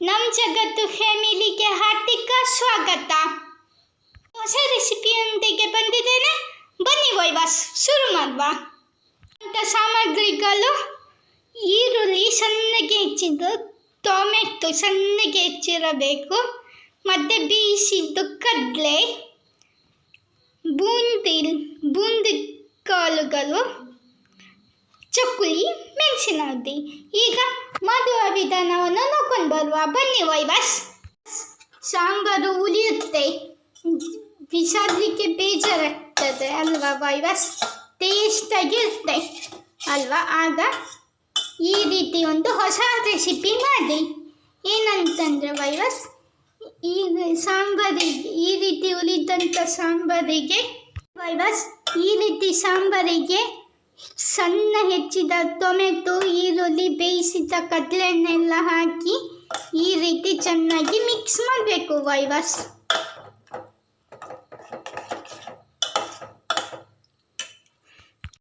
ನಮ್ಮ ಜಗತ್ತು ಫ್ಯಾಮಿಲಿಗೆ ಹಾರ್ದಿಕ ಸ್ವಾಗತ ಹೊಸ ರೆಸಿಪಿಯೊಂದಿಗೆ ಬಂದಿದ್ದೇನೆ ಬನ್ನಿ ವೈವಾಸ್ ಶುರು ಮಾಡುವ ಅಂತ ಸಾಮಗ್ರಿಗಳು ಈರುಳ್ಳಿ ಸಣ್ಣಗೆ ಹೆಚ್ಚಿದ್ದು ಟೊಮೆಟೊ ಸಣ್ಣಗೆ ಹೆಚ್ಚಿರಬೇಕು ಮತ್ತು ಬೇಯಿಸಿದ್ದು ಕಡಲೆ ಬೂಂದಿ ಬೂಂದಿ ಕಾಳುಗಳು ಚಕ್ಕುಲಿ ಮೆಣಸಿನ ಉದ್ದಿ ಈಗ ಮಾಡುವ ವಿಧಾನವನ್ನು ನೋಡ್ಕೊಂಡು ಬರುವ ಬನ್ನಿ ವೈವಸ್. ಸಾಂಬಾರು ಉಳಿಯುತ್ತೆ ಬಿಸಾಡಲಿಕ್ಕೆ ಬೇಜಾರಾಗ್ತದೆ ಅಲ್ವಾ ವೈವಾಸ್? ಟೇಸ್ಟಾಗಿರುತ್ತೆ ಅಲ್ವಾ? ಆಗ ಈ ರೀತಿ ಒಂದು ಹೊಸ ರೆಸಿಪಿ ಮಾಡಿ. ಏನಂತಂದರೆ ವೈವಸ್, ಈ ಸಾಂಬಾರಿಗೆ, ಈ ರೀತಿ ಉಳಿದಂಥ ಸಾಂಬಾರಿಗೆ, ವೈವಸ್, ಈ ರೀತಿ ಸಾಂಬಾರಿಗೆ ಸಣ್ಣ ಹೆಚ್ಚಿದ ಟೊಮೆಟೊ, ಈರುಳ್ಳಿ, ಬೇಯಿಸಿದ ಕಡಲೆನೆಲ್ಲ ಹಾಕಿ ಈ ರೀತಿ ಚೆನ್ನಾಗಿ ಮಿಕ್ಸ್ ಮಾಡಬೇಕು ವೈವಾಸ್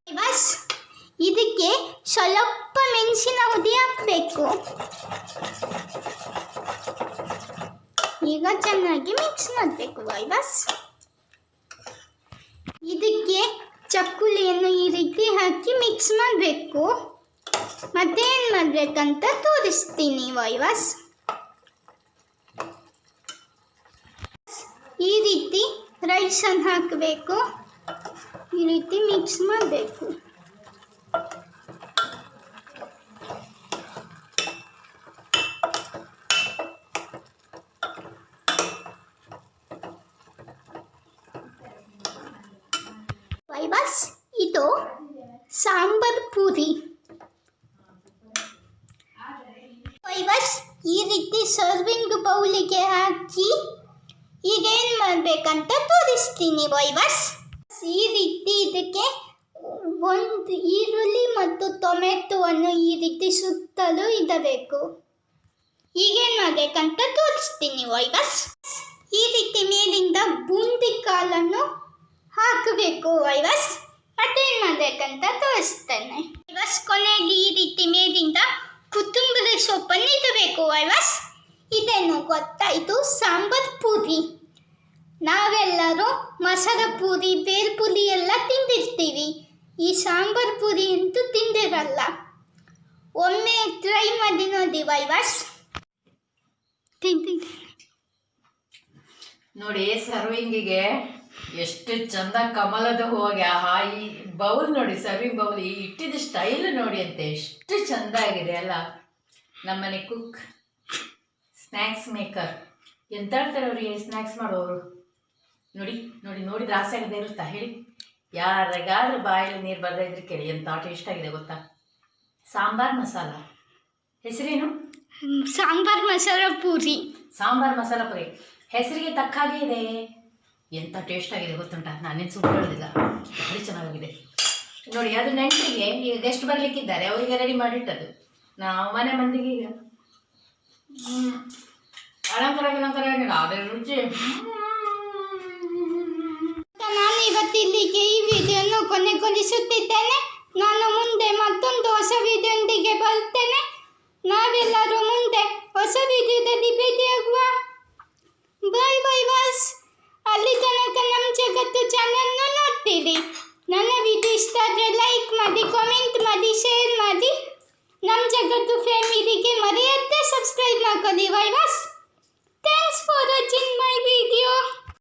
ವೈವಾಸ್ ಇದಕ್ಕೆ ಸ್ವಲ್ಪ ಮೆಣಸಿನ ಹುಡಿ ಹಾಕಬೇಕು. ಈಗ ಚೆನ್ನಾಗಿ ಮಿಕ್ಸ್ ಮಾಡಬೇಕು ವೈವಾಸ್ ಇದಕ್ಕೆ ಚಕ್ಕುಲಿಯನ್ನು ರೀತಿ ಹಾಕಿ ಮಿಕ್ಸ್ ಮಾಡಬೇಕು. ಮತ್ತೇನು ಮಾಡಬೇಕಂತ ತೋರಿಸ್ತೀನಿ ವೈವಾಸ್ ಈ ರೀತಿ ರೈಸನ್ನು ಹಾಕಬೇಕು. ಈ ರೀತಿ ಮಿಕ್ಸ್ ಮಾಡಬೇಕು. ವೈವಾಸ್ ಇದು ಸಾಂಬಾರ್ ಪೂರಿ. ವೈಬಸ್ ಈ ರೀತಿ ಸರ್ವಿಂಗ್ ಬೌಲಿಗೆ ಹಾಕಿ ಈಗ ಏನು ಮಾಡಬೇಕಂತ ತೋರಿಸ್ತೀನಿ ವೈವರ್ಸ್ ಈ ರೀತಿ ಇದಕ್ಕೆ ಒಂದು ಈರುಳ್ಳಿ ಮತ್ತು ಟೊಮೆಟೊವನ್ನು ಈ ರೀತಿ ಸುತ್ತಲೂ ಇಡಬೇಕು. ಈಗೇನು ಮಾಡಬೇಕಂತ ತೋರಿಸ್ತೀನಿ ವೈವಸ್ ಈ ರೀತಿ ಮೇಲಿಂದ ಬೂಂದಿ ಕಾಲನ್ನು ಹಾಕಬೇಕು ವೈವಸ್ ಮಾಡಬೇಕಂತ ಐವಸ್ ಕೊನೆಯಲ್ಲಿ ಈ ರೀತಿ ಮೇಲಿಂದ ಕೊತ್ತಂಬರಿ ಸೊಪ್ಪನ್ನು ಇಡಬೇಕು, ಐವಸ್. ಇದೇನು ಗೊತ್ತಾಯಿತು ಸಾಂಬಾರ್ ಪೂರಿ. ನಾವೆಲ್ಲರೂ ಮಸಾಲ ಪೂರಿ ಬೇಲ್ಪುರಿ ಎಲ್ಲ ತಿಂದಿರ್ತೀವಿ. ಈ ಸಾಂಬಾರ್ ಪೂರಿ ಅಂತೂ ತಿಂದಿರಲ್ಲ. ಒಮ್ಮೆ ಟ್ರೈ ಮಾಡಿ ನೋಡಿ ವೈವಸ್ ತಿಂತೀನಿ. ನೋಡಿ ಸರ್ವಿಂಗಿಗೆ ಎಷ್ಟು ಚಂದ ಕಮಲದ ಹೋಗಿ ಆಹಾ ಈ ಬೌಲ್ ನೋಡಿ ಸರ್ವಿಂಗ್ ಬೌಲ್ ಈ ಇಟ್ಟಿದ ಸ್ಟೈಲ್ ನೋಡಿ ಅಂತೆ ಎಷ್ಟು ಚಂದ ಆಗಿದೆ ಅಲ್ಲ. ನಮ್ಮನೆ ಕುಕ್ ಸ್ನ್ಯಾಕ್ಸ್ ಮೇಕರ್ ಎಂತ ಹೇಳ್ತಾರೆ ಅವರಿಗೆ ಸ್ನ್ಯಾಕ್ಸ್ ಮಾಡೋರು? ನೋಡಿ ನೋಡಿ ನೋಡಿದ್ರೆ ಆಸೆ ಆಗದೆ ಇರುತ್ತಾ? ಹೇಳಿ. ಯಾರಿಗಾದ್ರೂ ಬಾಯಲ್ಲಿ ನೀರು ಬರ್ದೇ ಇದ್ರೆ ಕೇಳಿ ಎಂತ ಇಷ್ಟ ಆಗಿದೆ ಗೊತ್ತಾ? ಸಾಂಬಾರ್ ಮಸಾಲ. ಹೆಸರೇನು? ಸಾಂಬಾರ್ ಮಸಾಲ ಪೂರಿ. ಸಾಂಬಾರ್ ಮಸಾಲ ಪೂರಿ. ಹೆಸರಿಗೆ ತಕ್ಕ ಹಾಗೆ ಇದೆ. ಎಂಥ ಟೇಸ್ಟ್ ಆಗಿದೆ ಗೊತ್ತುಂಟ? ನಾನೇನು ಸುಳ್ಳು ಹೇಳೋದಿಲ್ಲ. ಭಾರಿ ಚೆನ್ನಾಗಿದೆ. ನೋಡಿ, ಅದು ನೆಂಟರಿಗೆ ಈಗ ಗೆಸ್ಟ್ ಬರಲಿಕ್ಕಿದ್ದಾರೆ. ಅವರಿಗೆ ರೆಡಿ ಮಾಡಿಟ್ಟದು ನಾವು ಮನೆ ಮಂದಿಗೆ ಈಗ. ಅಲಂಕಾರ ಅಲಂಕಾರ ಆದರೆ ರುಚಿ. ನಾನು ಇವತ್ತು ಇಲ್ಲಿಗೆ ಈ ವಿಡಿಯೋನು ಕೊನೆಗೊಳಿಸುತ್ತಿದ್ದೇನೆ ನಾನು ಮುಂದೆ ಮತ್ತೊಂದು ಹೀಗೆ ಮರೆಯದೇ ಸಬ್ಸ್ಕ್ರೈಬ್ ಮಾಡ್ಕೊಳ್ಳಿ bye boss thanks for watching my video